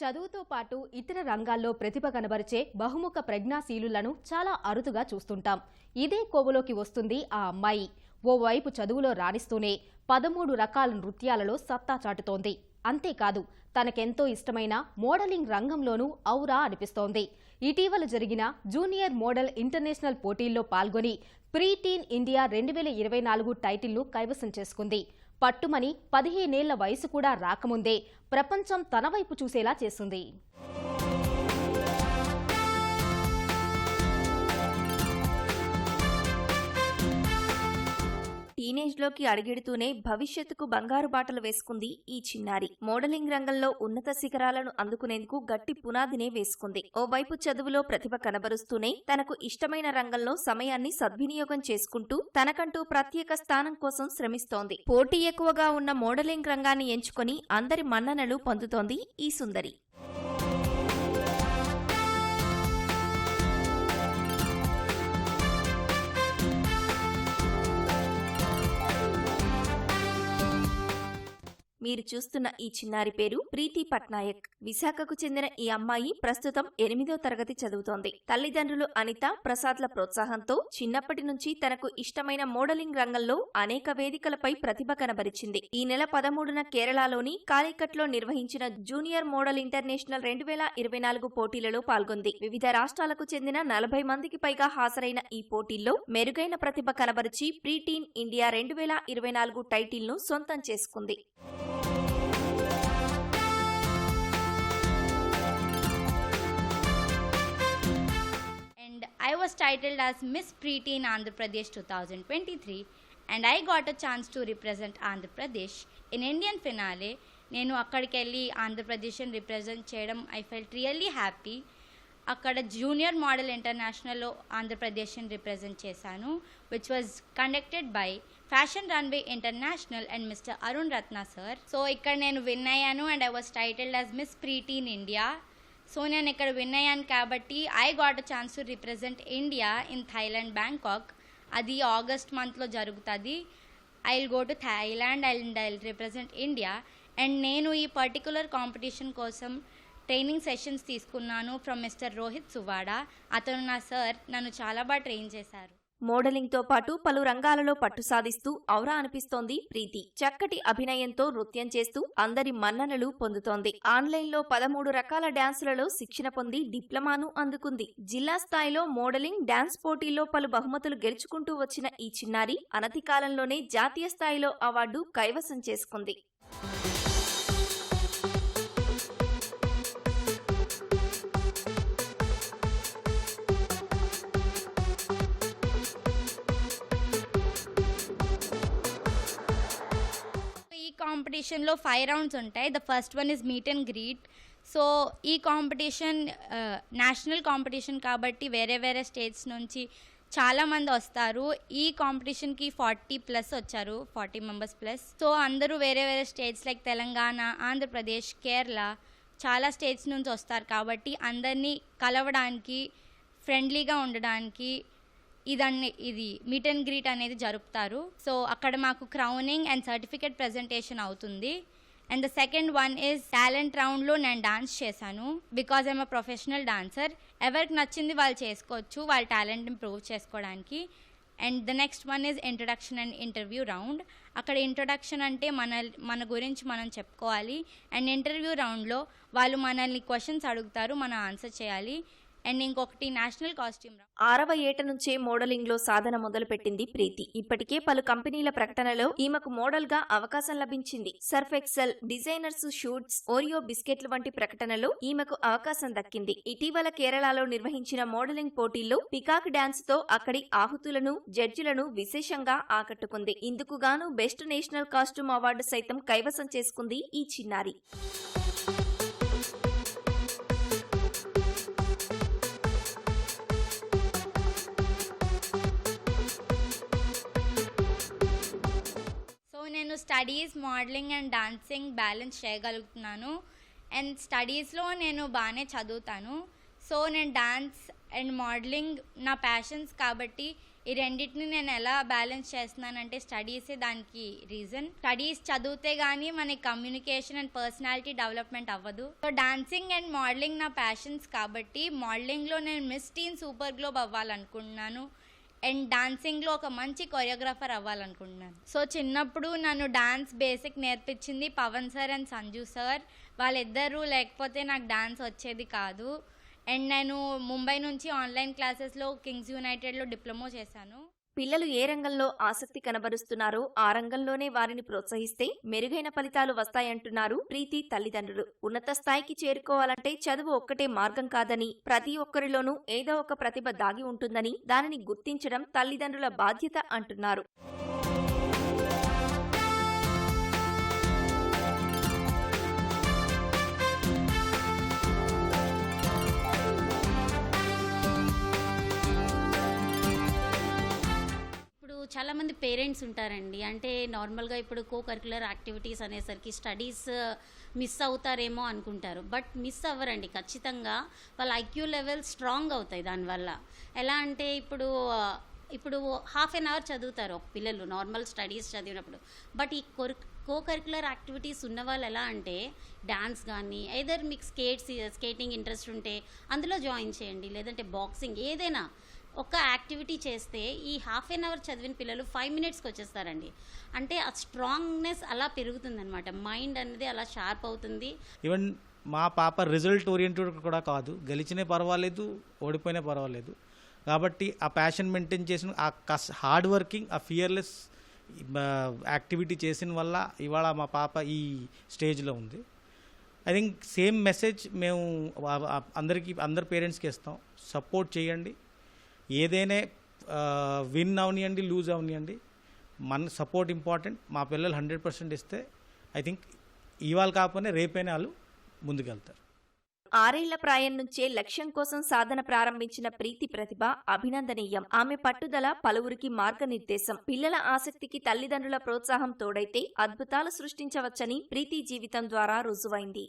చదువుతో పాటు ఇతర రంగాల్లో ప్రతిభ కనబరిచే బహుముఖ ప్రజ్ఞాశీలులను చాలా అరుదుగా చూస్తుంటాం. ఇదే కోవలోకి వస్తుంది ఆ అమ్మాయి. ఓవైపు చదువులో రాణిస్తూనే పదమూడు రకాల నృత్యాలలో సత్తా చాటుతోంది. అంతేకాదు తనకెంతో ఇష్టమైన మోడలింగ్ రంగంలోనూ ఔరా అనిపిస్తోంది. ఇటీవల జరిగిన జూనియర్ మోడల్ ఇంటర్నేషనల్ పోటీల్లో పాల్గొని ప్రీ టీన్ ఇండియా రెండు వేల ఇరవై నాలుగు టైటిల్ను కైవసం చేసుకుంది. పట్టుమని పదిహేనేళ్ళ వయసు కూడా రాకముందే ప్రపంచం తన వైపు చూసేలా చేసింది టీనేజ్లోకి అడుగెడుతూనే భవిష్యత్తుకు బంగారు బాటలు వేసుకుంది ఈ చిన్నారి. మోడలింగ్ రంగంలో ఉన్నత శిఖరాలను అందుకునేందుకు గట్టి పునాదినే వేసుకుంది. ఓవైపు చదువులో ప్రతిభ కనబరుస్తూనే తనకు ఇష్టమైన రంగంలో సమయాన్ని సద్వినియోగం చేసుకుంటూ తనకంటూ ప్రత్యేక స్థానం కోసం శ్రమిస్తోంది. పోటీ ఎక్కువగా ఉన్న మోడలింగ్ రంగాన్ని ఎంచుకొని అందరి మన్ననలు పొందుతోంది ఈ సుందరి. మీరు చూస్తున్న ఈ చిన్నారి పేరు ప్రీతి పట్నాయక్. విశాఖకు చెందిన ఈ అమ్మాయి ప్రస్తుతం ఎనిమిదో తరగతి చదువుతోంది. తల్లిదండ్రులు అనిత ప్రసాద్ల ప్రోత్సాహంతో చిన్నప్పటి నుంచి తనకు ఇష్టమైన మోడలింగ్ రంగంలో అనేక వేదికలపై ప్రతిభ కనబరిచింది. ఈ నెల పదమూడున కేరళలోని కాలికట్లో నిర్వహించిన జూనియర్ మోడల్ ఇంటర్నేషనల్ రెండు వేల ఇరవై నాలుగు పోటీలలో పాల్గొంది. వివిధ రాష్ట్రాలకు చెందిన నలభై మందికి పైగా హాజరైన ఈ పోటీల్లో మెరుగైన ప్రతిభ కనబరిచి ప్రీటీన్ ఇండియా రెండు వేల ఇరవై నాలుగు టైటిల్ను సొంతం చేసుకుంది. I was titled as Miss Preeti in Andhra Pradesh 2023 and I got a chance to represent Andhra Pradesh in Indian finale. నేను అక్కడికి వెళ్ళి ఆంధ్రప్రదేశ్ని రిప్రజెంట్ చేయడం ఐ ఫెల్ట్ రియల్లీ హ్యాపీ అక్కడ జూనియర్ మోడల్ ఇంటర్నేషనల్లో ఆంధ్రప్రదేశ్ని రిప్రజెంట్ చేశాను which was conducted by fashion runway international and mister Arun Ratna sir so ఇక్కడ నేను విన్ అయ్యాను and I was titled as Miss Pretty in India so నేను ఇక్కడ win అయ్యాను కాబట్టి I got a chance to represent India in Thailand Bangkok అది August మంత్లో జరుగుతుంది. I will go to Thailand and I will represent India and నేను ఈ particular competition కోసం ట్రైనింగ్ సెషన్స్ తీసుకున్నాను ఫ్రమ్ మిస్టర్ రోహిత్ సువాడా అతను నా సార్ నన్ను చాలా బాగా ట్రైన్ చేశారు. మోడలింగ్తో పాటు పలు రంగాలలో పట్టు సాధిస్తూ ఔరా అనిపిస్తోంది ప్రీతి. చక్కటి అభినయంతో నృత్యం చేస్తూ అందరి మన్ననలు పొందుతోంది. ఆన్లైన్లో పదమూడు రకాల డాన్సులలో శిక్షణ పొంది డిప్లొమాను అందుకుంది. జిల్లా స్థాయిలో మోడలింగ్ డాన్స్ పోటీల్లో పలు బహుమతులు గెలుచుకుంటూ వచ్చిన ఈ చిన్నారి అనతి కాలంలోనే జాతీయ స్థాయిలో అవార్డు కైవసం చేసుకుంది. కాంపిటీషన్లో ఫైవ్ రౌండ్స్ ఉంటాయి. The first one is meet and greet so ఈ కాంపిటీషన్ నేషనల్ కాంపిటీషన్ కాబట్టి వేరే వేరే స్టేట్స్ నుంచి చాలామంది వస్తారు. ఈ కాంపిటీషన్కి ఫార్టీ ప్లస్ వచ్చారు. ఫార్టీ మెంబర్స్ ప్లస్ సో అందరూ వేరే వేరే స్టేట్స్ లైక్ తెలంగాణ ఆంధ్రప్రదేశ్ కేరళ చాలా స్టేట్స్ నుంచి వస్తారు. కాబట్టి అందరినీ కలవడానికి ఫ్రెండ్లీగా ఉండడానికి ఇదన్ని ఇది మీట్ అండ్ గ్రీట్ అనేది జరుపుతారు. సో అక్కడ మాకు క్రౌనింగ్ అండ్ సర్టిఫికేట్ ప్రజెంటేషన్ అవుతుంది. And the second one is talent రౌండ్లో నేను డాన్స్ చేశాను. Because I'm a professional dancer ఎవరికి నచ్చింది వాళ్ళు చేసుకోవచ్చు వాళ్ళ టాలెంట్ని ప్రూవ్ చేసుకోవడానికి. And the next one is introduction and interview round అక్కడ ఇంట్రొడక్షన్ అంటే మన మన గురించి మనం చెప్పుకోవాలి. అండ్ ఇంటర్వ్యూ రౌండ్లో వాళ్ళు మనల్ని క్వశ్చన్స్ అడుగుతారు మనం ఆన్సర్ చేయాలి. అండ్ ఇంకొకటి నేషనల్ కాస్ట్యూమ్ ఆరవ ఏట నుంచే మోడలింగ్లో సాధన మొదలుపెట్టింది ప్రీతి. ఇప్పటికే పలు కంపెనీల ప్రకటనలో ఈమెకు మోడల్గా అవకాశం లభించింది. Surf Excel designers shoots Oreo బిస్కెట్లు వంటి ప్రకటనలో ఈమెకు అవకాశం దక్కింది. ఇటీవల కేరళలో నిర్వహించిన మోడలింగ్ పోటీల్లో పికాక్ డాన్స్తో అక్కడి ఆహుతులను జడ్జిలను విశేషంగా ఆకట్టుకుంది. ఇందుకుగాను బెస్ట్ నేషనల్ కాస్ట్యూమ్ అవార్డు సైతం కైవసం చేసుకుంది ఈ చిన్నారి. Studies modelling and dancing balance చేయగలుగుతున్నాను. అండ్ స్టడీస్లో నేను బాగానే చదువుతాను. సో నేను డాన్స్ అండ్ మోడలింగ్ నా ప్యాషన్స్ కాబట్టి ఈ రెండింటిని నేను ఎలా బ్యాలెన్స్ చేస్తున్నానంటే స్టడీసే దానికి రీజన్ స్టడీస్ చదివితే కానీ మనకి కమ్యూనికేషన్ అండ్ పర్సనాలిటీ డెవలప్మెంట్ అవ్వదు. సో డాన్సింగ్ అండ్ మోడలింగ్ నా ప్యాషన్స్ కాబట్టి మోడలింగ్లో నేను మిస్ టీన్ సూపర్ గ్లోబ్ అవ్వాలనుకుంటున్నాను. అండ్ డాన్సింగ్లో ఒక మంచి కొరియోగ్రాఫర్ అవ్వాలనుకుంటున్నాను. సో చిన్నప్పుడు నన్ను డాన్స్ బేసిక్ నేర్పించింది Pawan sir and Sanju sir. వాళ్ళిద్దరూ లేకపోతే నాకు డాన్స్ వచ్చేది కాదు. అండ్ నేను ముంబై నుంచి ఆన్లైన్ క్లాసెస్లో కింగ్స్ యునైటెడ్లో డిప్లొమా చేశాను. పిల్లలు ఏ రంగంలో ఆసక్తి కనబరుస్తున్నారో ఆ రంగంలోనే వారిని ప్రోత్సహిస్తే మెరుగైన ఫలితాలు వస్తాయంటున్నారు ప్రీతి తల్లిదండ్రులు. ఉన్నత స్థాయికి చేరుకోవాలంటే చదువు ఒక్కటే మార్గం కాదని ప్రతి ఒక్కరిలోనూ ఏదో ఒక ప్రతిభ దాగి ఉంటుందని దానిని గుర్తించడం తల్లిదండ్రుల బాధ్యత అంటున్నారు. చాలామంది పేరెంట్స్ ఉంటారండి. అంటే నార్మల్గా ఇప్పుడు కో కరికులర్ యాక్టివిటీస్ అనేసరికి స్టడీస్ uh, మిస్ అవుతారేమో అనుకుంటారు. బట్ మిస్ అవ్వరండి. ఖచ్చితంగా వాళ్ళ ఐక్యూ లెవెల్ స్ట్రాంగ్ అవుతాయి దానివల్ల. ఎలా అంటే ఇప్పుడు uh, ఇప్పుడు హాఫ్ అన్ అవర్ చదువుతారు ఒక పిల్లలు నార్మల్ స్టడీస్ చదివినప్పుడు. బట్ ఈ కొరి కో కరికులర్ యాక్టివిటీస్ ఉన్న వాళ్ళు ఎలా అంటే డ్యాన్స్ కానీ ఏదర్ మీకు స్కేట్స్ స్కేటింగ్ ఇంట్రెస్ట్ ఉంటే అందులో జాయిన్ చేయండి. లేదంటే బాక్సింగ్ ఏదైనా ఒక యాక్టివిటీ చేస్తే ఈ హాఫ్ ఎన్ అవర్ చదివిన పిల్లలు ఫైవ్ మినిట్స్కి వచ్చేస్తారండి. అంటే ఆ స్ట్రాంగ్నెస్ అలా పెరుగుతుందనమాట మైండ్ అనేది అలా షార్ప్ అవుతుంది. ఈవెన్ మా పాప రిజల్ట్ ఓరియంటెడ్ కూడా కాదు. గెలిచినే పర్వాలేదు ఓడిపోయినా పర్వాలేదు. కాబట్టి ఆ ప్యాషన్ మెయింటైన్ చేసిన ఆ కస్ హార్డ్ వర్కింగ్ ఆ ఫియర్లెస్ యాక్టివిటీ చేసిన వల్ల ఇవాళ మా పాప ఈ స్టేజ్లో ఉంది. ఐ థింక్ సేమ్ మెసేజ్ మేము అందరికీ అందరి పేరెంట్స్కి ఇస్తాం. సపోర్ట్ చేయండి. ఏదైనా విన్ అవనియండి లూజ్ అవనియండి మన సపోర్ట్ ఇంపార్టెంట్ మా పిల్లలు హండ్రెడ్ పర్సెంట్ ఇస్తే ఐ థింక్ ఇవాళ కాకపోయినా రేపైనా వాళ్ళు ముందుకెళ్తారు. ఆరేళ్ళ ప్రాయం నుంచే లక్ష్యం కోసం సాధన ప్రారంభించిన ప్రీతి ప్రతిభ అభినందనీయం. ఆమె పట్టుదల పలువురికి మార్గనిర్దేశం. పిల్లల ఆసక్తికి తల్లిదండ్రుల ప్రోత్సాహం తోడైతే అద్భుతాలు సృష్టించవచ్చని ప్రీతి జీవితం ద్వారా రుజువైంది.